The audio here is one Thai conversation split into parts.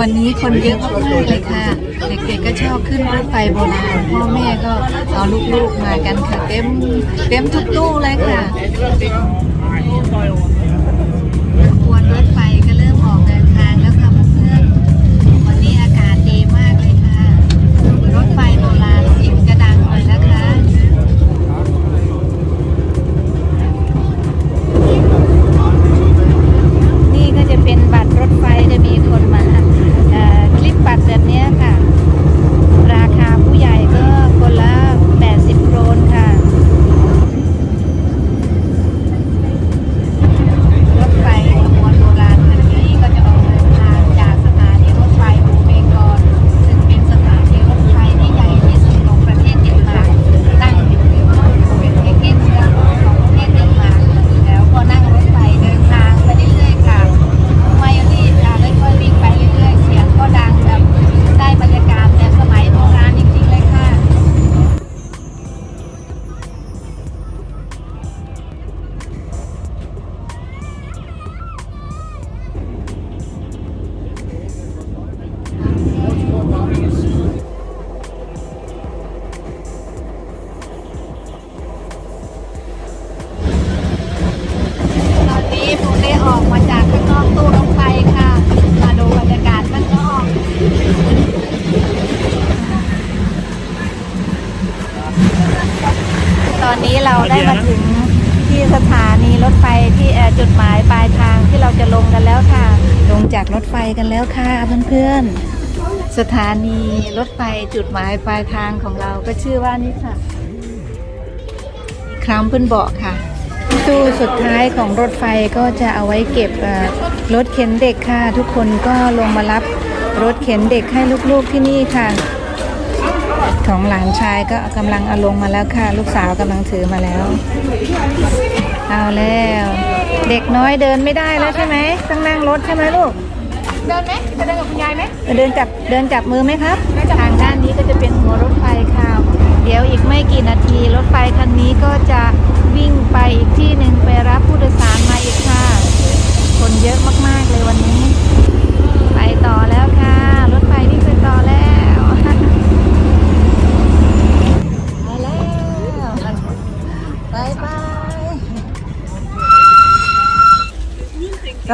วันนี้คนเยอะมากเลยค่ะ เด็กๆก็ชอบขึ้นรถไฟโบราณพ่อแม่ก็เอาลูกๆมากันค่ะ เต็มเต็มทุกตู้เลยค่ะ ได้มาถึงที่สถานีรถไฟที่จุดหมายปลายทางที่เราจะลงกันแล้วค่ะ ลงจากรถไฟกันแล้วค่ะเพื่อนๆ สถานีรถไฟจุดหมายปลายทางของเราก็ชื่อว่านี่ค่ะครั้มเพื่อนเบาะค่ะตู้สุดท้ายของรถไฟก็จะเอาไว้เก็บรถเข็นเด็กค่ะ ทุกคนก็ลงมารับรถเข็นเด็กให้ลูกๆที่นี่ค่ะ ของหลานชายก็กำลังเอาลงมาแล้วค่ะ ลูกสาวกำลังถือมาแล้ว เอาแล้ว เด็กน้อยเดินไม่ได้แล้วใช่ไหมต้องนั่งรถใช่ไหมลูก เดินไหมจะเดินกับคุณยายไหมเดินจับเดินจับมือไหมครับทางด้านนี้ก็จะเป็นหัวรถไฟค่ะ เดี๋ยวอีกไม่กี่นาทีรถไฟคันนี้ก็จะวิ่งไปอีกที่หนึ่งไปรับผู้โดยสารมาอีกค่ะ คนเยอะมากๆเลยวันนี้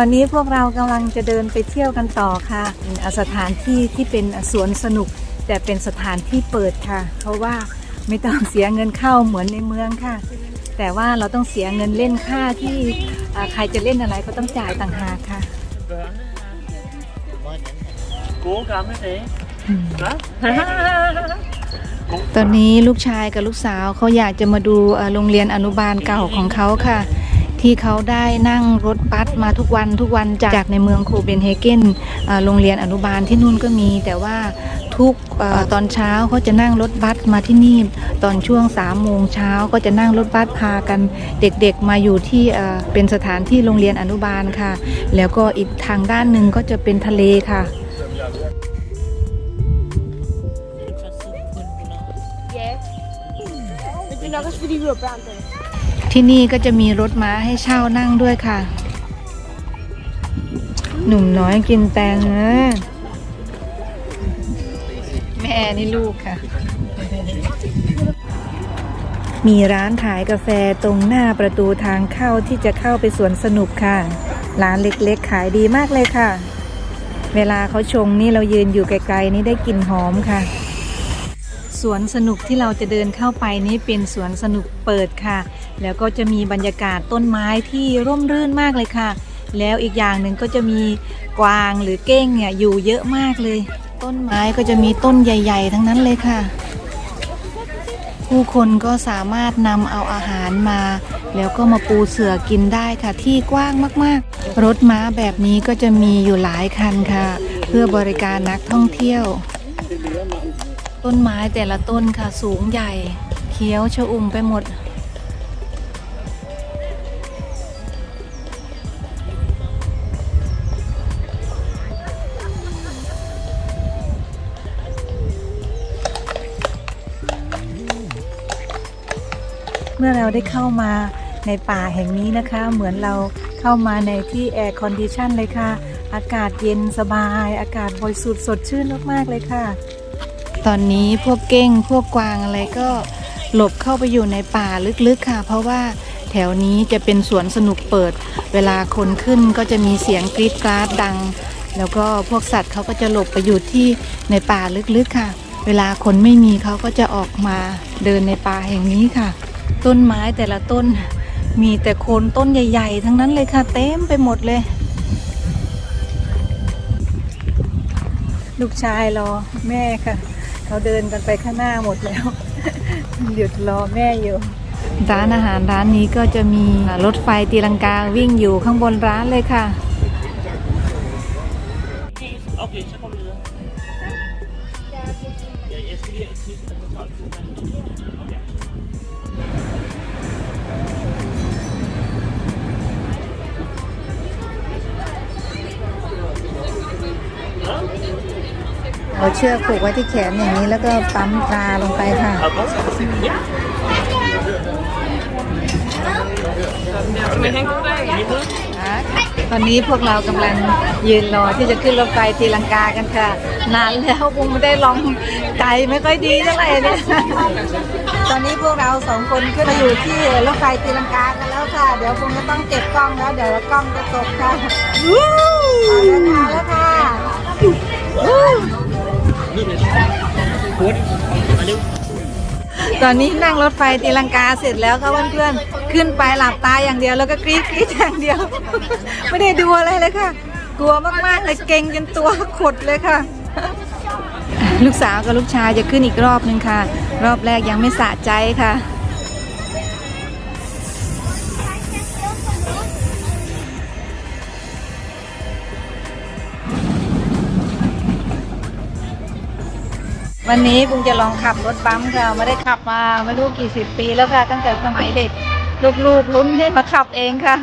อนนี้พวกเรากำลังจะเดินไปเที่ยวกันต่อค่ะเป็นสถานที่ที่เป็นสวนสนุก แต่เป็นสถานที่เปิดค่ะ เพราะว่าไม่ต้องเสียเงินเข้าเหมือนในเมืองค่ะ แต่ว่าเราต้องเสียเงินเล่นค่าที่อ่าใครจะเล่นอะไรก็ต้องจ่ายต่างหากค่ะ cố gắng thế đó ตอนนี้ลูกชายกับลูกสาวเขาอยากจะมาดูเอ่อโรงเรียนอนุบาลเก่าของเขาค่ะ ที่เขาได้นั่งรถบัสมาทุกวันทุกวันจากในเมืองโคเปนเฮเกนเอ่อโรงเรียนอนุบาลที่นู่นก็มี แต่ว่าทุกเออตอนเช้าเขาจะนั่งรถบัสมาที่นี่ ตอนช่วง3ามโมงเช้าก็จะนั่งรถบัสพากันเด็กๆมาอยู่ที่เอ่อเป็นสถานที่โรงเรียนอนุบาลค่ะ แล้วก็อีกทางด้านหนึ่งก็จะเป็นทะเลค่ะ Yes. Men du lager fordi vi var børn, da. ที่นี่ก็จะมีรถม้าให้เช่านั่งด้วยค่ะ หนุ่มน้อยกินแตงนะแม่นี่ลูกค่ะ มีร้านขายกาแฟตรงหน้าประตูทางเข้าที่จะเข้าไปสวนสนุกค่ะ ร้านเล็กๆ ขายดีมากเลยค่ะ เวลาเขาชงนี่เรายืนอยู่ไกลๆ นี่ได้กลิ่นหอมค่ะสวนสนุกที่เราจะเดินเข้าไปนี้เป็นสวนสนุกเปิดค่ะ แล้วก็จะมีบรรยากาศต้นไม้ที่ร่มรื่นมากเลยค่ะ แล้วอีกอย่างหนึ่งก็จะมีกวางหรือเก้งเนี่ยอยู่เยอะมากเลย ต้นไม้ก็จะมีต้นใหญ่ ๆ ทั้งนั้นเลยค่ะ ผู้คนก็สามารถนำเอาอาหารมา แล้วก็มาปูเสือกินได้ค่ะ ที่กว้างมากๆ รถม้าแบบนี้ก็จะมีอยู่หลายคันค่ะ เพื่อบริการนักท่องเที่ยว ต้นไม้แต่ละต้นค่ะสูงใหญ่ เขียวชอุ่มไปหมด มื่อเราได้เข้ามาในป่าแห่งนี้นะคะ เหมือนเราเข้ามาในที่แอร์คอนดิชันเลยค่ะ อากาศเย็นสบาย อากาศบริสุทธิ์สดชื่นมากๆเลยค่ะ ตอนนี้พวกเก้งพวกกวางอะไรก็หลบเข้าไปอยู่ในป่าลึกๆค่ะ เพราะว่าแถวนี้จะเป็นสวนสนุกเปิด เวลาคนขึ้นก็จะมีเสียงกรีดกราดดัง แล้วก็พวกสัตว์เขาก็จะหลบไปอยู่ที่ในป่าลึกๆค่ะ เวลาคนไม่มีเขาก็จะออกมาเดินในป่าแห่งนี้ค่ะ ต้นไม้แต่ละต้น มีแต่โคนต้นใหญ่ ๆ ทั้งนั้นเลยค่ะ เต็มไปหมดเลย ลูกชายรอแม่ค่ะ เขาเดินกันไปข้างหน้าหมดแล้วหยุดรอแม่อยู่ร้านอาหารร้านนี้ก็จะมีรถไฟตีลังกาวิ่งอยู่ข้างบนร้านเลยค่ะ เอาเชือกผูกไว้ที่แขนอย่างนี้แล้วก็ปั๊มตาลงไปค่ะ ตอนนี้พวกเรากำลังยืนรอที่จะขึ้นรถไฟตีลังกากันค่ะ นานแล้วคงไม่ได้ลองใจไม่ค่อยดีเท่าไหร่เนี่ยตอนนี้พวกเราสองคนขึ้นมาอยู่ที่รถไฟตีลังกากันแล้วค่ะ เดี๋ยวคงจะต้องเก็บกล้องแล้ว เดี๋ยวกล้องจะตกค่ะเอาแล้วค่ะ ตอนนี้นั่งรถไฟตีลังกาเสร็จแล้วค่ะเพื่อนๆขึ้นไปหลับตาอย่างเดียวแล้วก็กรี๊ดกรี๊ดอย่างเดียว ไม่ได้ดูอะไรเลยค่ะ กลัวมากๆเลยเก่งจนตัวขดเลยค่ะ ลูกสาวกับลูกชายจะขึ้นอีกรอบนึงค่ะ รอบแรกยังไม่สะใจค่ะ วันนี้ปุงจะลองขับรถบัมป์ค่ะไม่ได้ขับมาไม่รู้กี่สิบปีแล้วค่ะ ตั้งแต่สมัยเด็ก ลูกๆลุ้นให้มาขับเองค่ะ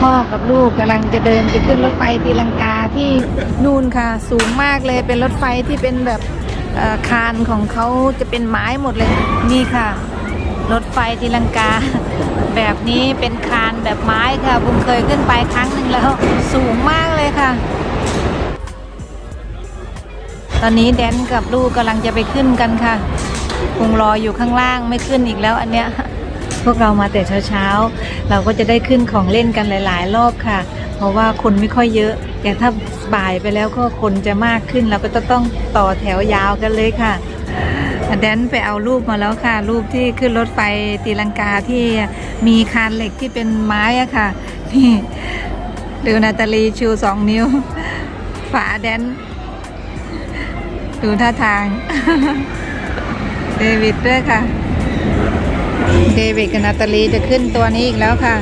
พ่อกับลูกกำลังจะเดินไปขึ้นรถไฟตีลังกาที่นู่นค่ะ สูงมากเลยเป็นรถไฟที่เป็นแบบคานของเขาจะเป็นไม้หมดเลย นี่ค่ะ รถไฟตีลังกา แบบนี้เป็นคานแบบไม้ค่ะบุมเคยขึ้นไปครั้งหนึ่งแล้ว สูงมากเลยค่ะ ตอนนี้แดนกับลูกกำลังจะไปขึ้นกันค่ะคงรออยู่ข้างล่างไม่ขึ้นอีกแล้วอันเนี้ยพวกเรามาแต่เช้าๆ เราก็จะได้ขึ้นของเล่นกันหลาย ๆ รอบค่ะ เพราะว่าคนไม่ค่อยเยอะ แต่ถ้าบ่ายไปแล้วก็คนจะมากขึ้นเราก็จะต้องต่อแถวยาวกันเลยค่ะ แดนไปเอารูปมาแล้วค่ะ รูปที่ขึ้นรถไฟตีลังกาที่มีคานเหล็กที่เป็นไม้อะค่ะ นี่ดูนาตาลีชูสองนิ้ว ฝาแดน ดูท่าทาง เดวิดด้วยค่ะ เดวิดกับนาตาลีจะขึ้นตัวนี้อีกแล้วค่ะ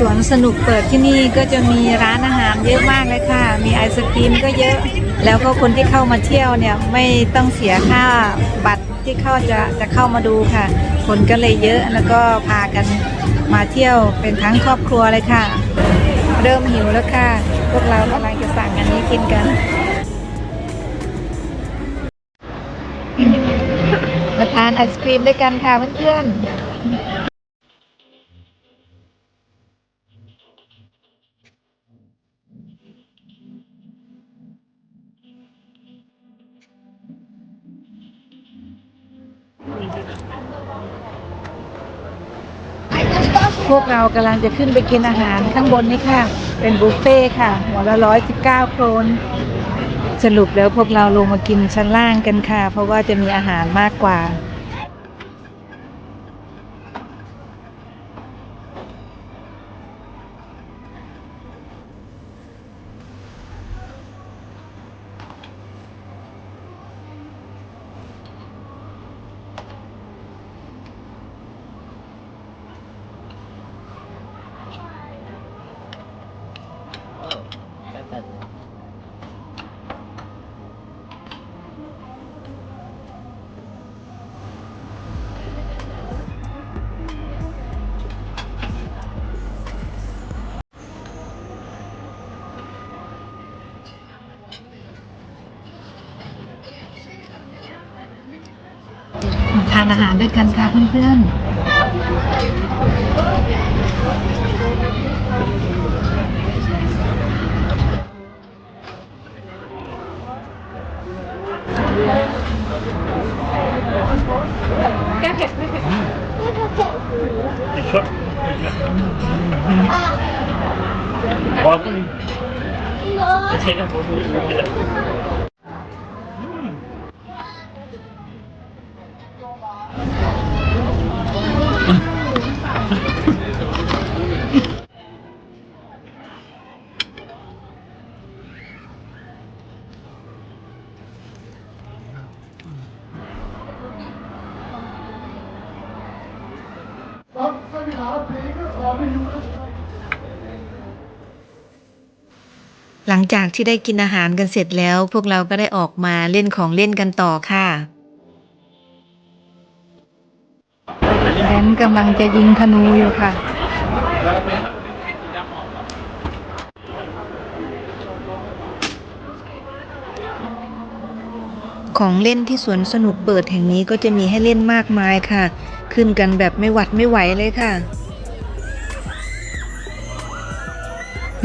สวนสนุกเปิดที่นี่ก็จะมีร้านอาหารเยอะมากเลยค่ะ มีไอศครีมก็เยอะ แล้วก็คนที่เข้ามาเที่ยวเนี่ยไม่ต้องเสียค่าบัตรที่เข้าจะจะเข้ามาดูค่ะ คนก็เลยเยอะแล้วก็พากันมาเที่ยวเป็นทั้งครอบครัวเลยค่ะ เริ่มหิวแล้วค่ะ พวกเรากำลังจะสั่งอันนี้กินกัน มาทานไอศครีมด้วยกันค่ะเพื่อนๆ พวกเรากำลังจะขึ้นไปกินอาหารข้างบนนี่ค่ะ เป็นบุฟเฟ่ต์ค่ะหัวละร้อยสิบเก้าโครนสรุปแล้วพวกเราลงมากินชั้นล่างกันค่ะ เพราะว่าจะมีอาหารมากกว่า อาหารด้วยกันค่ะเพื่อนๆ หลังจากที่ได้กินอาหารกันเสร็จแล้ว พวกเราก็ได้ออกมาเล่นของเล่นกันต่อค่ะแอนกำลังจะยิงธนูอยู่ค่ะ ของเล่นที่สวนสนุกเปิดแห่งนี้ก็จะมีให้เล่นมากมายค่ะ ขึ้นกันแบบไม่หวัดไม่ไหวเลยค่ะ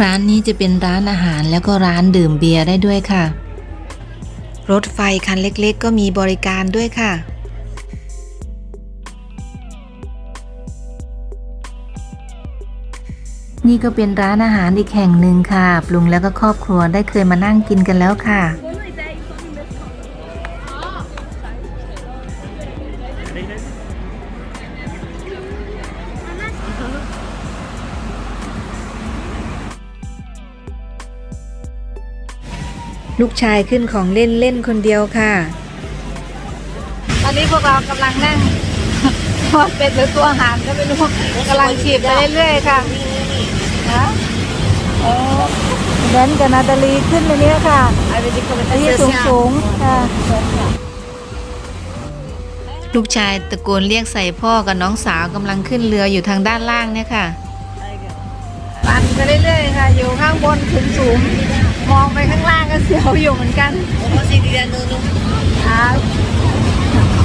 ร้านนี้จะเป็นร้านอาหารแล้วก็ร้านดื่มเบียร์ได้ด้วยค่ะ รถไฟคันเล็กๆ ก็มีบริการด้วยค่ะ นี่ก็เป็นร้านอาหารอีกแห่งหนึ่งค่ะ ปรุงแล้วก็ครอบครัวได้เคยมานั่งกินกันแล้วค่ะ ลูกชายขึ้นของเล่นเล่นคนเดียวค่ะ ตอนนี้พวกเรากำลังนั่งว่าเป็นหรือตัวอาหารก็ไม่รู้กำลังฉีดไปเรื่อยๆค่ะฮะโอ้แดนกับนาตาลีขึ้นในนี้ค่ะที่สูงสูงๆค่ะลูกชายตะโกนเรียกใส่พ่อกับน้องสาวกำลังขึ้นเรืออยู่ทางด้านล่างเนี่ยค่ะปั่นไปเรื่ อยๆค่ะอยู่ข้างบนสูงสูงๆ มองไปข้างล่างก็เสียวอยู่เหมือนกันครับ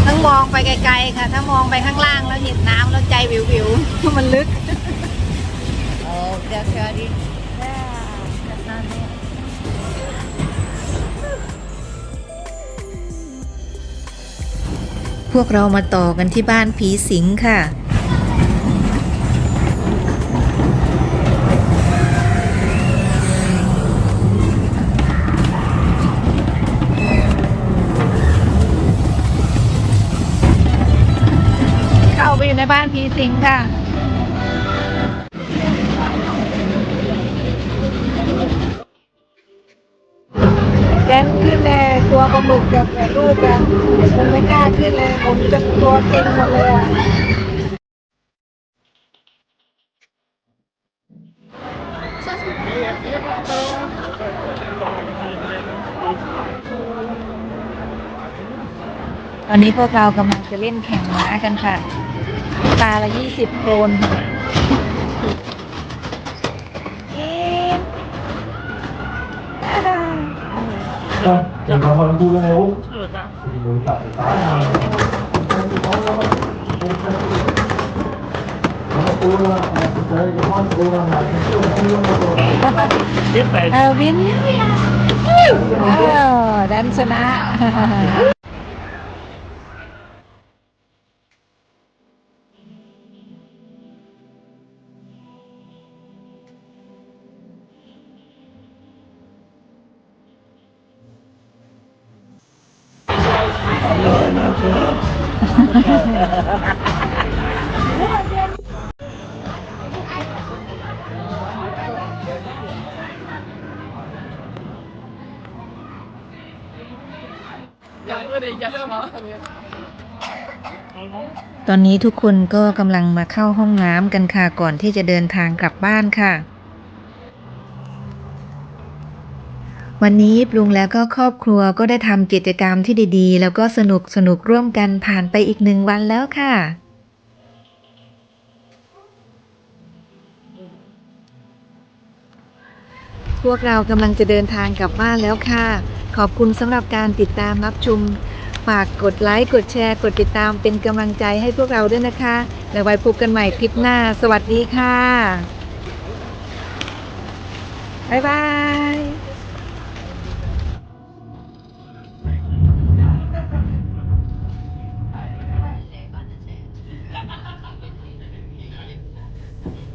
ทั้งมองไปไกลๆค่ะ ถ้ามองไปข้างล่างแล้วเห็นน้ำแล้วใจวิวๆมันลึกพวกเรามาต่อกันที่บ้านผีสิงค่ะ ในบ้านผีสิงค่ะ แกนขึ้นเลยตัวปลาหมึกกับลูกอะผมไม่กล้าขึ้นเลยผมจะตัวเก่งหมดเลยอะตอนนี้พวกเรากำลังจะเล่นแข่งม้ากันค่ะ ตาละยี่สิบโคนอย่างเราคนดูเลยอุ้มมือตัดสาเออวินเออดนชนะ ตอนนี้ทุกคนก็กำลังมาเข้าห้องน้ำกันค่ะก่อนที่จะเดินทางกลับบ้านค่ะ วันนี้ปรุงแล้วก็ครอบครัวก็ได้ทำกิจกรรมที่ดีๆ แล้วก็สนุกสนุกร่วมกันผ่านไปอีกหนึ่งวันแล้วค่ะ พวกเรากำลังจะเดินทางกลับบ้านแล้วค่ะ ขอบคุณสำหรับการติดตามรับชมฝากกดไลค์กดแชร์ กดติดตามเป็นกำลังใจให้พวกเราด้วยนะคะแล้วไว้พบกันใหม่คลิปหน้า สวัสดีค่ะ บ๊ายบาย